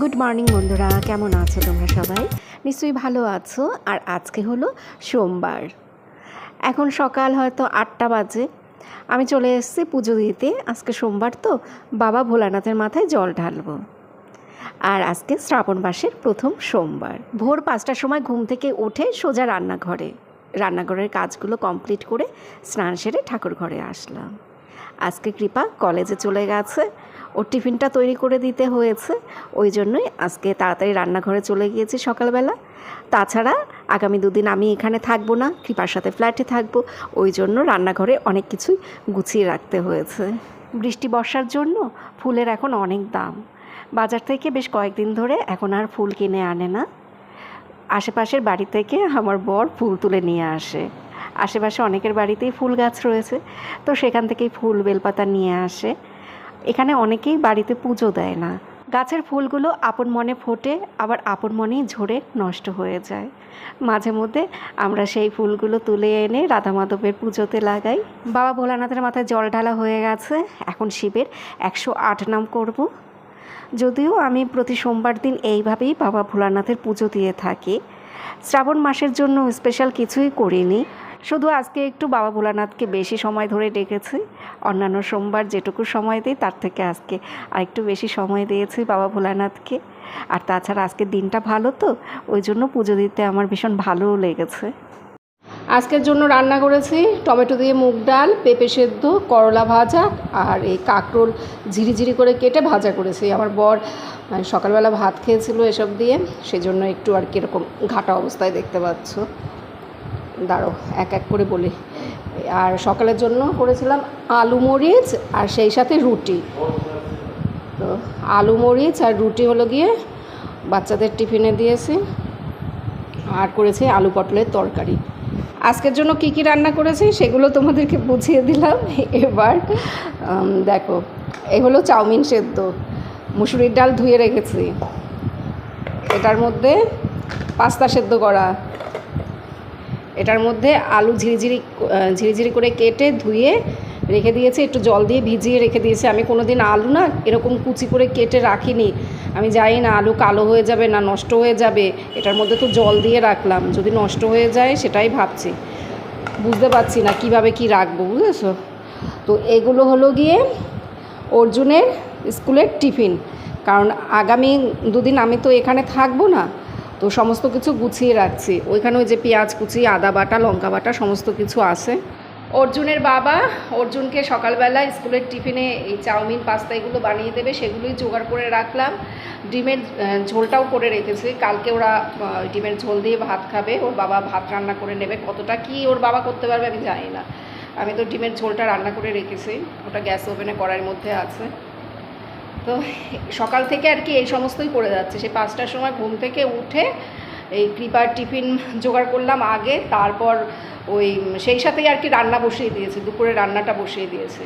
Good morning বন্ধুরা। কেমন আছো তোমরা সবাই? নিশ্চয়ই ভালো আছো। আর আজকে হলো সোমবার। এখন সকাল হয়তো আটটা বাজে। আমি চলে এসেছি পুজো দিতে। আজকে সোমবার তো। বাবা ভোলানাথের মাথায় জল ঢালবো। আর আজকে শ্রাবণ মাসের প্রথম সোমবার। ভোর পাঁচটার সময় ঘুম থেকে উঠে সোজা রান্নাঘরে। রান্নাঘরের কাজগুলো কমপ্লিট করে স্নান সেরে ঠাকুর ঘরে আসলাম। আজকে কৃপা কলেজে চলে গেছে। ওর টিফিনটা তৈরি করে দিতে হয়েছে। ওই জন্যই আজকে তাড়াতাড়ি রান্নাঘরে চলে গিয়েছি সকালবেলা। তাছাড়া আগামী দুদিন আমি এখানে থাকব না, কৃপার সাথে ফ্ল্যাটে থাকব। ওই জন্য রান্নাঘরে অনেক কিছুই গুছিয়ে রাখতে হয়েছে। বৃষ্টি বর্ষার জন্য ফুলের এখন অনেক দাম। বাজার থেকে বেশ কয়েকদিন ধরে এখন আর ফুল কিনে আনে না। আশেপাশের বাড়ি থেকে আমার বর ফুল তুলে নিয়ে আসে। আশেপাশে অনেকের বাড়িতেই ফুল গাছ রয়েছে। তো সেখান থেকেই ফুল, বেলপাতা নিয়ে আসে। এখানে অনেকেই বাড়িতে পুজো দেয় না। গাছের ফুলগুলো আপন মনে ফোটে, আবার আপন মনেই ঝরে নষ্ট হয়ে যায়। মাঝে মধ্যে আমরা সেই ফুলগুলো তুলে এনে রাধা মাধবের পুজোতে লাগাই। বাবা ভোলানাথের মাথায় জল ঢালা হয়ে গেছে। এখন শিবের একশো আট নাম করব। যদিও আমি প্রতি সোমবার দিন এইভাবেই বাবা ভোলানাথের পুজো দিয়ে থাকি। শ্রাবণ মাসের জন্য স্পেশাল কিছুই করিনি। শুধু আজকে একটু বাবা ভোলানাথকে বেশি সময় ধরে ডেকেছি। অন্যান্য সোমবার যেটুকু সময় দিই, তার থেকে আজকে আরেকটু বেশি সময় দিয়েছি বাবা ভোলানাথকে। আর তাছাড়া আজকের দিনটা ভালো তো, ওই জন্য পুজো দিতে আমার ভীষণ ভালোও লেগেছে। আজকের জন্য রান্না করেছি টমেটো দিয়ে মুগ ডাল, পেঁপে সেদ্ধ, করলা ভাজা আর এই কাঁকরোল ঝিরিঝিরি করে কেটে ভাজা করেছি। আমার বর সকালবেলা ভাত খেয়েছিল এসব দিয়ে, সেজন্য একটু আর কি এরকম ঘাটা অবস্থায় দেখতে পাচ্ছ। দাঁড়ো এক এক করে বলি। আর সকালের জন্য করেছিলাম আলু মরিচ আর সেই সাথে রুটি। তো আলু মরিচ আর রুটি হলো গিয়ে বাচ্চাদের টিফিনে দিয়েছি আর করেছি আলু পটলের তরকারি। আজকের জন্য কি কি রান্না করেছি সেগুলো তোমাদেরকে বুঝিয়ে দিলাম। এবার দেখো এই হলো চাউমিন সেদ্ধ। মুসুরির ডাল ধুয়ে রেখেছি। এটার মধ্যে পাস্তা সেদ্ধ করা। এটার মধ্যে আলু ঝিরিঝিরি ঝিরিঝিরি করে কেটে ধুয়ে রেখে দিয়েছি, একটু জল দিয়ে ভিজিয়ে রেখে দিয়েছি। আমি কোনো দিন আলু না এরকম কুচি করে কেটে রাখিনি। আমি জানি না আলু কালো হয়ে যাবে না নষ্ট হয়ে যাবে, এটার মধ্যে তো জল দিয়ে রাখলাম। যদি নষ্ট হয়ে যায় সেটাই ভাবছি। বুঝতে পারছি না কীভাবে কি রাখব, বুঝেছ? তো এগুলো হলো গিয়ে অর্জুনের স্কুলের টিফিন। কারণ আগামী দুদিন আমি তো এখানে থাকব না তো সমস্ত কিছু গুছিয়ে রাখছি। ওইখানে ওই যে পেঁয়াজ কুচি, আদা বাটা, লঙ্কা বাটা, সমস্ত কিছু আছে। অর্জুনের বাবা, অর্জুনকে সকালবেলা স্কুলের টিফিনে এই চাউমিন, পাস্তা এগুলো বানিয়ে দেবে, সেগুলোই জোগাড় করে রাখলাম। ডিমের ঝোলটাও করে রেখেছি। কালকে ওরা ডিমের ঝোল দিয়ে ভাত খাবে। ওর বাবা ভাত রান্না করে নেবে। কতটা কি ওর বাবা করতে পারবে আমি জানি না। আমি তো ডিমের ঝোলটা রান্না করে রেখেছি। ওটা গ্যাস ওভেনে কড়াইয়ের মধ্যে আছে। তো সকাল থেকে আর কি এই সমস্তই করে যাচ্ছে। সে পাঁচটার সময় ঘুম থেকে উঠে এই কৃপার টিফিন জোগাড় করলাম আগে, তারপর ওই সেই সাথেই আর কি রান্না বসিয়ে দিয়েছে, দুপুরে রান্নাটা বসিয়ে দিয়েছে।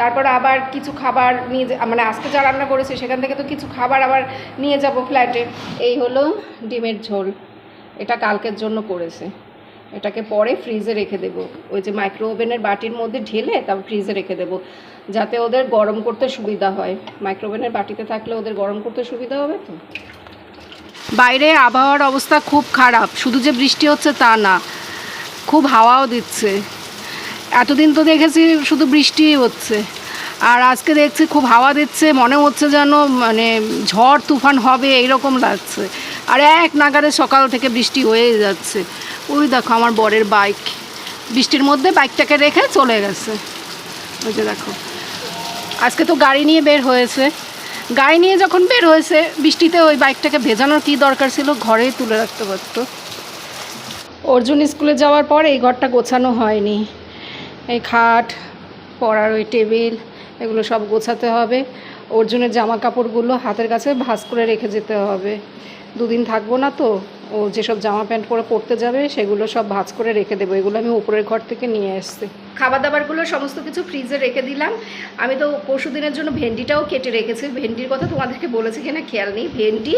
তারপর আবার কিছু খাবার নিয়ে মানে আজকে যা রান্না করেছে সেখান থেকে তো কিছু খাবার আবার নিয়ে যাব ফ্ল্যাটে এই হলো ডিমের ঝোল, এটা কালকের জন্য করেছে। এটাকে পরে ফ্রিজে রেখে দেবো। ওই যে মাইক্রো ওভেনের বাটির মধ্যে ঢেলে তারপর ফ্রিজে রেখে দেবো। যাতে ওদের গরম করতে সুবিধা হয়। মাইক্রো ওভেনের বাটিতে থাকলে ওদের গরম করতে সুবিধা হবে তো? বাইরে আবহাওয়ার অবস্থা খুব খারাপ। শুধু যে বৃষ্টি হচ্ছে তা না, খুব হাওয়াও দিচ্ছে। এতদিন তো দেখেছি শুধু বৃষ্টিই হচ্ছে। আর আজকে দেখছি খুব হাওয়া দিচ্ছে, মনে হচ্ছে যেন মানে ঝড়, তুফান হবে, এইরকম লাগছে। আর এক নাগারে সকাল থেকে বৃষ্টি হয়েই যাচ্ছে। ওই দেখো আমার বরের বাইক। বৃষ্টির মধ্যে বাইকটাকে রেখে চলে গেছে। ওই যে দেখো। আজকে তো গাড়ি নিয়ে বের হয়েছে। গাড়ি নিয়ে যখন বের হয়েছে, বৃষ্টিতে ওই বাইকটাকে ভেজানোর কী দরকার ছিল ঘরেই তুলে রাখতে পারতো। অর্জুন স্কুলে যাওয়ার পর এই ঘরটা গোছানো হয়নি। এই খাট, পড়ার ওই টেবিল, এগুলো সব গোছাতে হবে। অর্জুনের জামা কাপড়গুলো হাতের কাছে ভাঁজ করে রেখে যেতে হবে। দুদিন থাকব না তো। ও যেসব জামা প্যান্ট পরে পড়তে যাবে, সেগুলো সব ভাঁজ করে রেখে দেবো। এগুলো আমি উপরের ঘর থেকে নিয়ে এসছি। খাবার দাবারগুলো সমস্ত কিছু ফ্রিজে রেখে দিলাম। আমি তো পরশু দিনের জন্য ভেন্ডিটাও কেটে রেখেছি। ভেন্ডির কথা তোমাদেরকে বলেছি কিনা খেয়াল নেই। ভেন্ডি,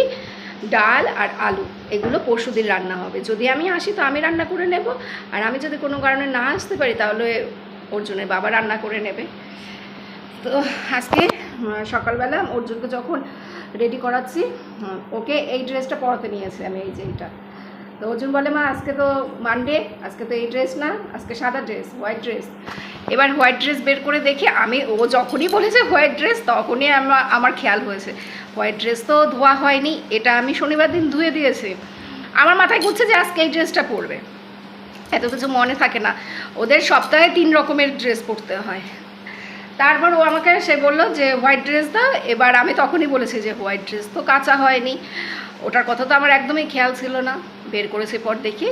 ডাল আর আলু, এগুলো পরশু দিন রান্না হবে। যদি আমি আসি তো আমি রান্না করে নেব। আর আমি যদি কোনো কারণে না আসতে পারি, তাহলে অর্জুনের বাবা রান্না করে নেবে। তো আজকে সকালবেলা অর্জুনকে যখন রেডি করাচ্ছি। ওকে এই ড্রেসটা পরাতে নিয়েছে আমি, এই যে এইটা তো অর্জুন বলে, মা, আজকে তো মানডে আজকে তো এই ড্রেস না, আজকে সাদা ড্রেস হোয়াইট ড্রেস এবার হোয়াইট ড্রেস বের করে দেখি আমি, ও যখনই বলেছে হোয়াইট ড্রেস তখনই আমার আমার খেয়াল হয়েছে। হোয়াইট ড্রেস তো ধোয়া হয়নি, এটা আমি শনিবার দিন ধুয়ে দিয়েছি। আমার মাথায় ঘুরছে যে আজকে এই ড্রেসটা পরবে। এত কিছু মনে থাকে না। ওদের সপ্তাহে তিন রকমের ড্রেস পরতে হয়। তারপর ও আমাকে, সে বলল যে হোয়াইট ড্রেস দাও। এবার আমি তখনই বলেছি যে হোয়াইট ড্রেস তো কাঁচা হয়নি। ওটার কথা তো আমার একদমই খেয়াল ছিল না। বের করেছে পর দেখি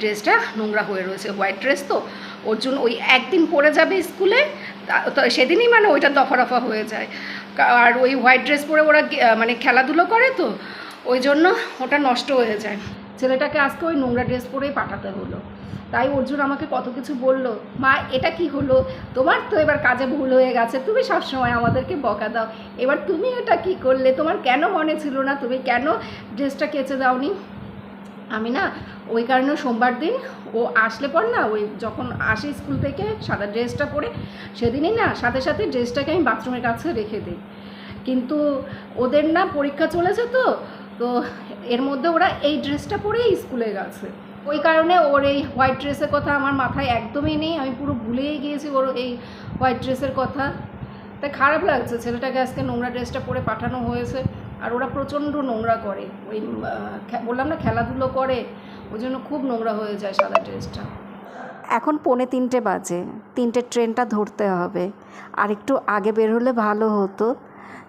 ড্রেসটা নোংরা হয়ে রয়েছে। হোয়াইট ড্রেস তো। ওর জন্য ওই একদিন পরে যাবে স্কুলে সেদিনই মানে ওইটা দফা রফা হয়ে যায়। আর ওই হোয়াইট ড্রেস পরে ওরা মানে খেলাধুলো করে তো, ওই জন্য ওটা নষ্ট হয়ে যায়। ছেলেটাকে আজকে ওই নোংরা ড্রেস পরেই পাঠাতে হলো। তাই অর্জুন আমাকে কত কিছু বলল, মা, এটা কি হলো? তোমার তো এবার কাজে ভুল হয়ে গেছে, তুমি সবসময় আমাদেরকে বকা দাও। এবার তুমি এটা কি করলে? তোমার কেন মনে ছিল না? তুমি কেন ড্রেসটা কেচে দাওনি? আমি না, ওই কারণে সোমবার দিন ও আসলে পর না, ওই যখন আসে স্কুল থেকে সাদা ড্রেসটা পরে, সেদিনই না, সাথে সাথে ড্রেসটাকে আমি বাথরুমের কাছে রেখে দিই। কিন্তু ওদের না পরীক্ষা চলেছে তো তো এর মধ্যে ওরা এই ড্রেসটা পরেই স্কুলে গেছে। ওই কারণে ওর এই হোয়াইট ড্রেসের কথা আমার মাথায় একদমই নেই। আমি পুরো ভুলেই গিয়েছি ওর এই হোয়াইট ড্রেসের কথা। তাই খারাপ লাগছে, ছেলেটাকে আজকে নোংরা ড্রেসটা পরে পাঠানো হয়েছে। আর ওরা প্রচণ্ড নোংরা করে। ওই বললাম না খেলাধুলো করে, ওই জন্য খুব নোংরা হয়ে যায় সাদা ড্রেসটা। এখন পৌনে তিনটে বাজে। তিনটে ট্রেনটা ধরতে হবে। আর একটু আগে বের হলে ভালো হতো।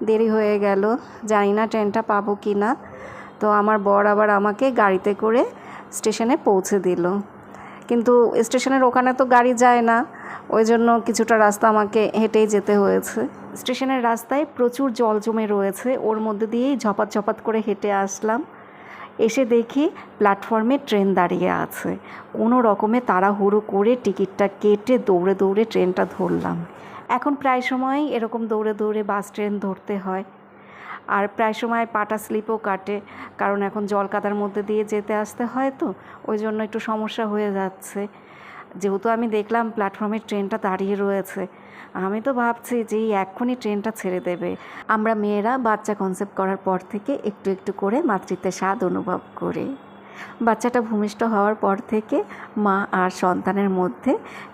দেরি হয়ে গেল। জানি না ট্রেনটা পাবো কি না তো আমার বর আবার আমাকে গাড়িতে করে স্টেশনে পৌঁছে দিল। কিন্তু স্টেশনের ওখানে তো গাড়ি যায় না, ওই জন্য কিছুটা রাস্তা আমাকে হেঁটেই যেতে হয়েছে। স্টেশনের রাস্তায় প্রচুর জল জমে রয়েছে, ওর মধ্যে দিয়েই ঝপাত ঝপাত করে হেঁটে আসলাম। এসে দেখি প্ল্যাটফর্মে ট্রেন দাঁড়িয়ে আছে। কোনো রকমে তাড়াহুড়ো করে টিকিটটা কেটে দৌড়ে দৌড়ে ট্রেনটা ধরলাম। এখন প্রায় সময়ই এরকম দৌড়ে দৌড়ে বাস ট্রেন ধরতে হয়। আর প্রায় সময় পাটা স্লিপও কাটে, কারণ এখন জল কাদার মধ্যে দিয়ে যেতে আসতে হয় তো, ওই জন্য একটু সমস্যা হয়ে যাচ্ছে। যেহেতু আমি দেখলাম প্ল্যাটফর্মে ট্রেনটা দাঁড়িয়ে রয়েছে, আমি তো ভাবছি যে এক্ষুনি ট্রেনটা ছেড়ে দেবে। আমরা মেয়েরা বাচ্চা কনসেপ্ট করার পর থেকে একটু একটু করে মাতৃত্বের স্বাদ অনুভব করি। বাচ্চাটা ভূমিষ্ঠ হওয়ার পর থেকে মা আর সন্তানের মধ্যে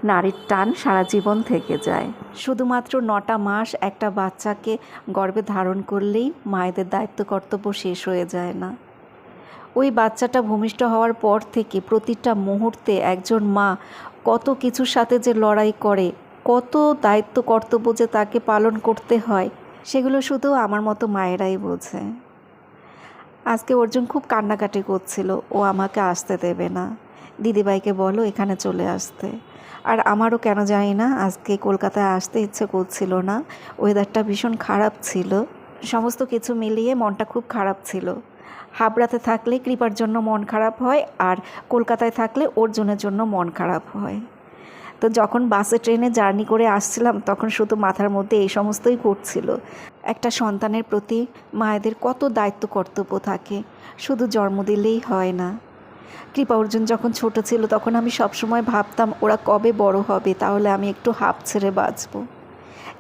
নারীর টান সারা জীবন থেকে যায়। শুধুমাত্র নটা মাস একটা বাচ্চাকে গর্ভে ধারণ করলেই মায়েদের দায়িত্ব কর্তব্য শেষ হয়ে যায় না। ওই বাচ্চাটা ভূমিষ্ঠ হওয়ার পর থেকে প্রতিটা মুহূর্তে একজন মা কত কিছুর সাথে যে লড়াই করে, কত দায়িত্ব কর্তব্য যে তাকে পালন করতে হয়, সেগুলো শুধু আমার মতো মায়েরাই বোঝে। আজকে অর্জুন খুব কান্নাকাটি করছিল। ও আমাকে আসতে দেবে না। দিদিভাইকে বলো এখানে চলে আসতে। আর আমারও কেন জানি না, আজকে কলকাতায় আসতে ইচ্ছে করছিল না। ওয়েদারটা ভীষণ খারাপ ছিল। সমস্ত কিছু মিলিয়ে মনটা খুব খারাপ ছিল। হাবড়াতে থাকলে কৃপার জন্য মন খারাপ হয় আর কলকাতায় থাকলে অর্জুনের জন্য মন খারাপ হয়। তো যখন বাসে, ট্রেনে জার্নি করে আসছিলাম, তখন শুধু মাথার মধ্যে এই সমস্তই ঘটছিল একটা সন্তানের প্রতি মায়েদের কত দায়িত্ব কর্তব্য থাকে, শুধু জন্ম দিলেই হয় না। কৃপা অর্জুন যখন ছোট ছিল, তখন আমি সবসময় ভাবতাম, ওরা কবে বড় হবে, তাহলে আমি একটু হাঁপ ছেড়ে বাঁচবো।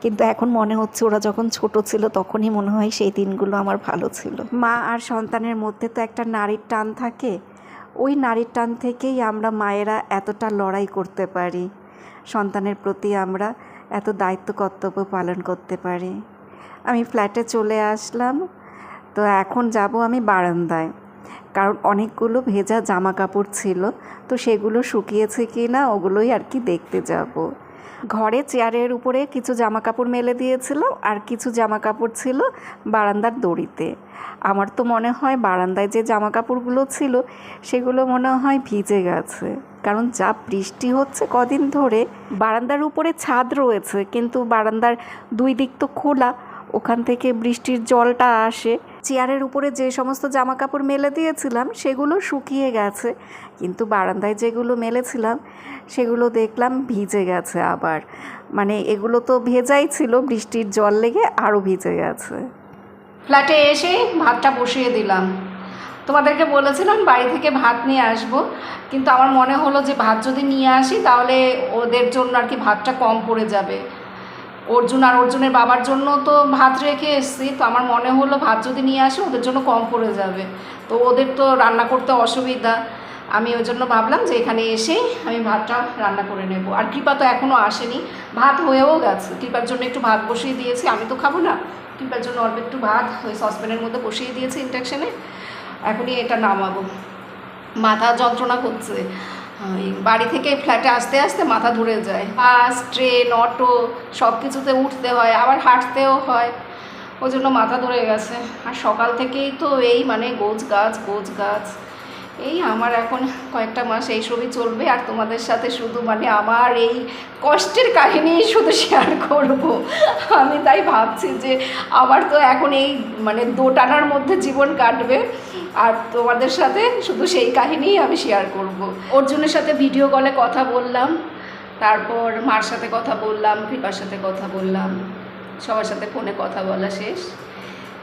কিন্তু এখন মনে হচ্ছে, ওরা যখন ছোট ছিল, তখনই মনে হয় সেই দিনগুলো আমার ভালো ছিল। মা আর সন্তানের মধ্যে তো একটা নারীর টান থাকে। ওই নারীর টান থেকেই আমরা মায়েরা এতটা লড়াই করতে পারি। সন্তানের প্রতি আমরা এত দায়িত্ব কর্তব্য পালন করতে পারি। আমি ফ্ল্যাটে চলে আসলাম। তো এখন যাব আমি বারান্দায়। কারণ অনেকগুলো ভেজা জামা কাপড় ছিল। তো সেগুলো শুকিয়েছে কি না ওগুলোই আর কি দেখতে যাব। ঘরে চেয়ারের উপরে কিছু জামা কাপড় মেলে দিয়েছিল আর কিছু জামা কাপড় ছিল বারান্দার দড়িতে। আমার তো মনে হয় বারান্দায় যে জামা কাপড়গুলো ছিল সেগুলো মনে হয় ভিজে গেছে। কারণ যা বৃষ্টি হচ্ছে কদিন ধরে, বারান্দার উপরে ছাদ রয়েছে, কিন্তু বারান্দার দুই দিক তো খোলা। ওখান থেকে বৃষ্টির জলটা আসে। চেয়ারের উপরে যে সমস্ত জামা কাপড় মেলে দিয়েছিলাম, সেগুলো শুকিয়ে গেছে। কিন্তু বারান্দায় যেগুলো মেলেছিলাম, সেগুলো দেখলাম ভিজে গেছে আবার। মানে এগুলো তো ভেজাই ছিল, বৃষ্টির জল লেগে আরও ভিজে গেছে। ফ্ল্যাটে এসে ভাতটা বসিয়ে দিলাম। তোমাদেরকে বলেছিলাম বাড়ি থেকে ভাত নিয়ে আসব, কিন্তু আমার মনে হলো যে ভাত যদি নিয়ে আসি, তাহলে ওদের জন্য আর কি ভাতটা কম পড়ে যাবে। অর্জুন আর অর্জুনের বাবার জন্য তো ভাত রেখে এসেছি, তো আমার মনে হলো ভাত যদি নিয়ে আসে ওদের জন্য কম পড়ে যাবে। তো ওদের তো রান্না করতে অসুবিধা। আমি ওই জন্য ভাবলাম যে এখানে এসেই আমি ভাতটা রান্না করে নেব। আর কৃপা তো এখনও আসেনি, ভাত হয়েও গেছে। কৃপার জন্য একটু ভাত বসিয়ে দিয়েছি, আমি তো খাব না। কৃপার জন্য অল্প একটু ভাত ওই সসপ্যানের মধ্যে বসিয়ে দিয়েছি ইন্ডাকশানে এখনই এটা নামাবো। মাথা যন্ত্রণা করছে। বাড়ি থেকে ফ্ল্যাটে আসতে আসতে মাথা ধরে যায়। বাস ট্রেন অটো সব কিছুতে উঠতে হয়, আবার হাঁটতেও হয়। ওই জন্য মাথা ধরে গেছে। আর সকাল থেকেই তো এই মানে গোছ গাছ গোছ গাছ এই আমার এখন কয়েকটা মাস এই সবই চলবে আর তোমাদের সাথে শুধু মানে আমার এই কষ্টের কাহিনী শুধু শেয়ার করব। আমি তাই ভাবছি যে আমার তো এখন এই মানে দোটানার মধ্যে জীবন কাটবে আর তোমাদের সাথে শুধু সেই কাহিনীই আমি শেয়ার করব। অর্জুনের সাথে ভিডিও কলে কথা বললাম, তারপর মার সাথে কথা বললাম, কৃপার সাথে কথা বললাম, সবার সাথে ফোনে কথা বলা শেষ।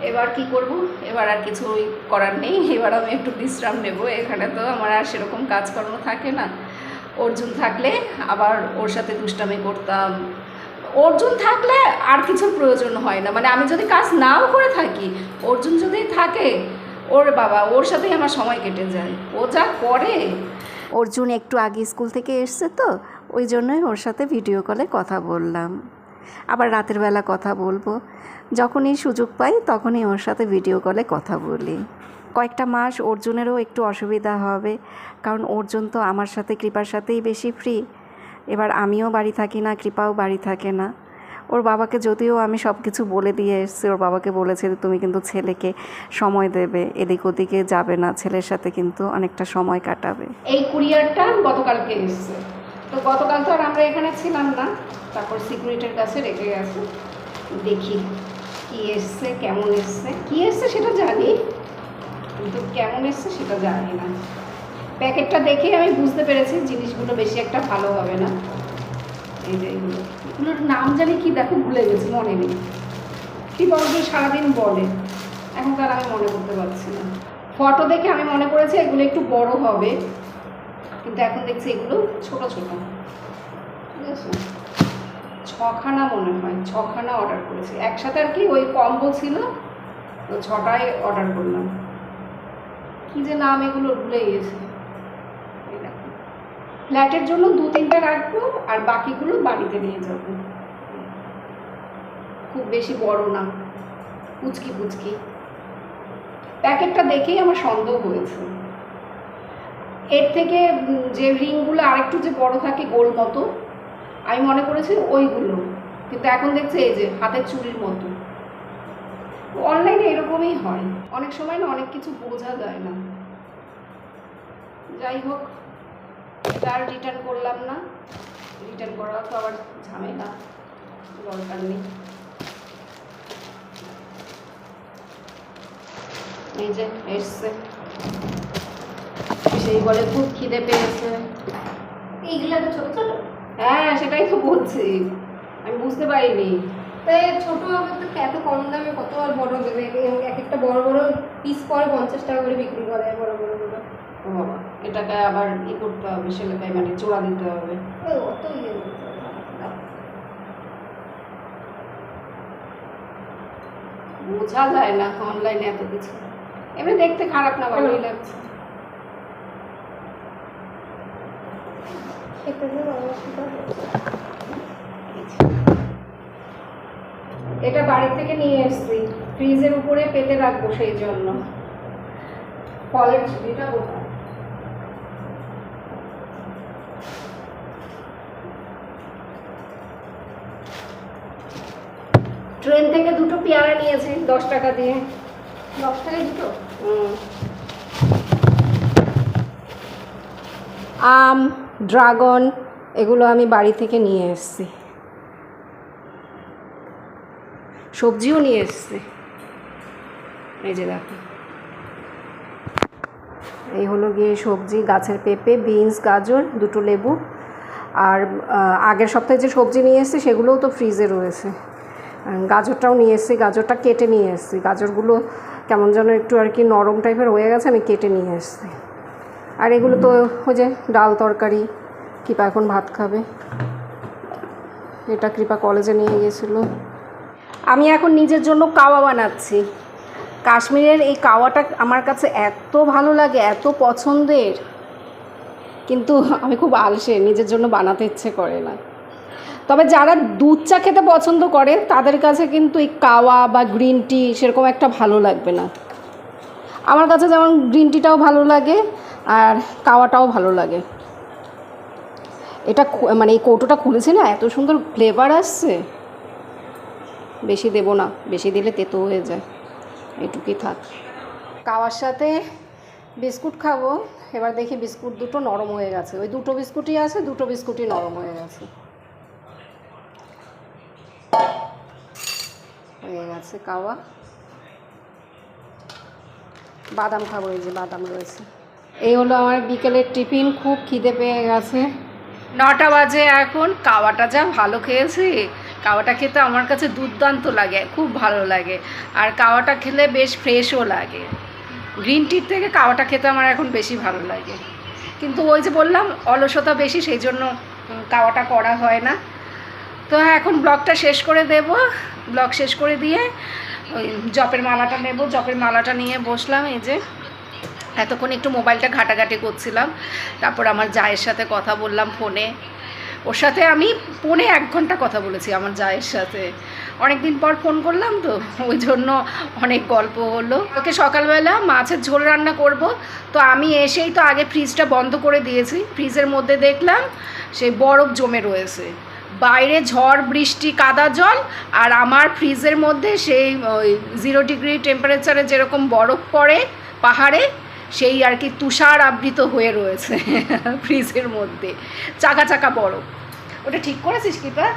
এবার কি করব? এবার আর কিছুই করার নেই। এবার আমি একটু বিশ্রাম নেব। এখানে তো আমার আর সেরকম কাজকর্ম থাকে না। অর্জুন থাকলে আবার ওর সাথে দুষ্টামি করতাম। অর্জুন থাকলে আর কিছুর প্রয়োজন হয় না। মানে আমি যদি কাজ নাও করে থাকি, অর্জুন যদি থাকে, ওর বাবা, ওর সাথেই আমার সময় কেটে যায়। ও যা করে। অর্জুন একটু আগে স্কুল থেকে এসছে তো, ওই জন্যই ওর সাথে ভিডিও কলে কথা বললাম। আবার রাতের বেলা কথা বলব। যখনই সুযোগ পাই, তখনই ওর সাথে ভিডিও কলে কথা বলি। কয়েকটা মাস অর্জুনেরও একটু অসুবিধা হবে, কারণ অর্জুন তো আমার সাথে, কৃপার সাথেই বেশি ফ্রি এবার আমিও বাড়ি থাকি না, কৃপাও বাড়ি থাকে না। ওর বাবাকে যদিও আমি সব কিছু বলে দিয়ে এসেছি, ওর বাবাকে বলেছে তুমি কিন্তু ছেলেকে সময় দেবে, এদিক ওদিকে যাবে না, ছেলের সাথে কিন্তু অনেকটা সময় কাটাবে। এই কুরিয়ারটা গতকালকে এসছে। তো গতকাল তো আর আমরা এখানে ছিলাম না। তারপর সিকিউরিটির কাছে রেখে গেছে। দেখি কি এসছে, কেমন এসছে। কি এসছে সেটা জানি, কিন্তু কেমন এসছে সেটা জানি না। প্যাকেটটা দেখে আমি বুঝতে পেরেছি জিনিসগুলো বেশি একটা ভালো হবে না। এই যে এগুলো। এগুলোর নাম জানি কি দেখো, ভুলে গেছি, মনে নেই। কি বলবে সারাদিন বলে এখন তার আমি মনে করতে পারছি না। ফটো দেখে আমি মনে করেছি এগুলো একটু বড় হবে। কিন্তু এখন দেখছি এগুলো ছোট ছোট। ঠিক আছে? ছখানা মনে হয়, ছখানা অর্ডার করেছি। একসাথে আর কি ওই কম্বো ছিল, তো ছটায় অর্ডার করলাম। কি যে নাম এগুলো ভুলে এই ফ্ল্যাটের জন্য দু তিনটা রাখব আর বাকিগুলো বাড়িতে নিয়ে যাব। খুব বেশি বড় না। পুচকি পুচকি। প্যাকেটটা দেখেই আমার সন্দেহ হয়েছে। এর থেকে যে রিংগুলো আরেকটু যে বড় থাকে গোল মতো, আমি মনে করেছি ওইগুলো। কিন্তু এখন দেখছি এই যে হাতের চুড়ির মতো। অনলাইনে এরকমই হয়। অনেক সময় না অনেক কিছু বোঝা যায় না। যাই হোক আর রিটার্ন করলাম না রিটার্ন করা তো আবার ঝামেলা, দরকার নেই। এই যে, এসছে। সেই বলে খুব খিদে পেয়েছে। এইগুলো তো ছোট ছোট। হ্যাঁ সেটাই তো বলছি। আমি বুঝতে পারিনি। তাই ছোট হবে তো এত কম দামে কত আর বড় দেবে? এক- এক একটা বড় বড় পিস পরে পঞ্চাশ টাকা করে বিক্রি করে বড় বড়গুলো ও বাবা এটাকে আবার ই করতে হবে সেলাকায় মানে চোড়া দিতে হবে। অত ইয়ে। বোঝা যায় না অনলাইনে এত কিছু। এমনি দেখতে খারাপ না ভালোই লাগছে খেতে দিয়ে অবস্থা এটা বাড়ি থেকে নিয়ে এসেছি। ফ্রিজের উপরে পেতে রাখব সেই জন্য। ফলের ঝুড়িটা কোথায় ট্রেন থেকে দুটো পেয়ারা নিয়েছি দশ টাকা দিয়ে। দশ টাকায় দুটো? হুম। আম ড্রাগন, এগুলো আমি বাড়ি থেকে নিয়ে এসেছি। সবজিও নিয়ে এসেছি। এই যে দেখো। এই হলো গিয়ে সবজি, গাছের পেঁপে, বিনস, গাজর, দুটো লেবু। আর আগের সপ্তাহে যে সবজি নিয়ে এসেছি, সেগুলোও তো ফ্রিজে রয়েছে। গাজরটাও নিয়ে এসেছি, গাজরটা কেটে নিয়ে এসেছি। গাজরগুলো কেমন যেন একটু আর কি নরম টাইপের হয়ে গেছে, আমি কেটে নিয়ে এসেছি। আর এগুলো তো ওই যে ডাল তরকারি, কৃপা এখন ভাত খাবে। এটা কৃপা কলেজে নিয়ে গেছিল আমি এখন নিজের জন্য কাওয়া বানাচ্ছি। কাশ্মীরের এই কাওয়াটা আমার কাছে এত ভালো লাগে, এত পছন্দের। কিন্তু আমি খুব আলসে, নিজের জন্য বানাতে ইচ্ছে করে না। তবে যারা দুধ চা খেতে পছন্দ করে, তাদের কাছে কিন্তু এই কাওয়া বা গ্রিন টি সেরকম একটা ভালো লাগবে না। আমার কাছে যেমন গ্রিন টিটাও ভালো লাগে আর কাওয়াটাও ভালো লাগে। এটা মানে এই কৌটোটা খুলেছি না, এত সুন্দর ফ্লেভার আসছে। বেশি দেবো না, বেশি দিলে তেতো হয়ে যায়। এটুকুই থাক। কাওয়ার সাথে বিস্কুট খাব। এবার দেখি বিস্কুট দুটো নরম হয়ে গেছে। ওই দুটো বিস্কুটই আছে, দুটো বিস্কুটই নরম হয়ে গেছে। হয়ে গেছে কাওয়া। বাদাম খাব, এই যে বাদাম রয়েছে। এই হলো আমার বিকেলের টিফিন, খুব খিদে পেয়ে গেছে। নটা বাজে এখন, কাওয়াটা যা ভালো খেয়েছি। কাওয়াটা খেতে আমার কাছে দুর্দান্ত লাগে, খুব ভালো লাগে। আর কাওয়াটা খেলে বেশ ফ্রেশও লাগে। গ্রিন টির থেকে কাওয়াটা খেতে আমার এখন বেশি ভালো লাগে। কিন্তু ওই যে বললাম, অলসতা বেশি, সেই জন্য কাওয়াটা করা হয় না। তো এখন ব্লগটা শেষ করে দেব। ব্লগ শেষ করে দিয়ে, ওই জপের মালাটা নেব। জপের মালাটা নিয়ে বসলাম, এই যে। এতক্ষণ একটু মোবাইলটা ঘাটাঘাটি করছিলাম। তারপর আমার জায়ের সাথে কথা বললাম ফোনে। ওর সাথে আমি ফোনে এক ঘণ্টা কথা বলেছি আমার জায়ের সাথে। অনেক দিন পর ফোন করলাম তো, ওই জন্য অনেক গল্প হলো। ওকে সকালবেলা মাছের ঝোল রান্না করব। তো আমি এসেই তো আগে ফ্রিজটা বন্ধ করে দিয়েছি। ফ্রিজের মধ্যে দেখলাম সেই বরফ জমে রয়েছে। বাইরে ঝড়, বৃষ্টি, কাদা জল আর আমার ফ্রিজের মধ্যে সেই ওই জিরো ডিগ্রি টেম্পারেচারে যেরকম বরফ পড়ে পাহাড়ে সেই আর কি তুষার আবৃত হয়ে রয়েছে ফ্রিজের মধ্যে। চাকা চাকা বরফ। ওটা ঠিক করেছিস কিপা?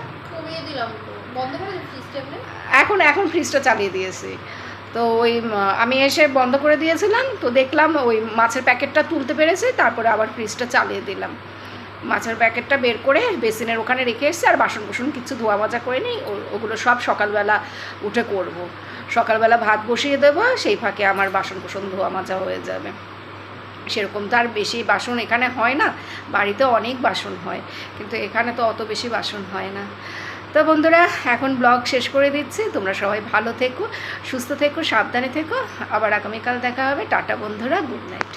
এখন এখন ফ্রিজটা চালিয়ে দিয়েছি। তো ওই আমি এসে বন্ধ করে দিয়েছিলাম তো দেখলাম ওই মাছের প্যাকেটটা তুলতে পেরেছি তারপরে আবার ফ্রিজটা চালিয়ে দিলাম। মাছের প্যাকেটটা বের করে বেসিনের ওখানে রেখে এসেছি আর বাসন কুসন কিছু ধোয়া মাজা করে নিই ও- ওগুলো সব সকালবেলা উঠে করব। সকালবেলা ভাত বসিয়ে দেবো, সেই ফাঁকে আমার বাসন কুসন ধোয়া মাজা হয়ে যাবে। সেরকম তো আর বেশি বাসন এখানে হয় না, বাড়িতে অনেক বাসন হয়, কিন্তু এখানে তো অত বেশি বাসন হয় না। তো বন্ধুরা, এখন ব্লগ শেষ করে দিচ্ছি, তোমরা সবাই ভালো থেকো, সুস্থ থেকো, সাবধানে থেকো, আবার আগামীকাল দেখা হবে, টাটা বন্ধুরা, গুড নাইট।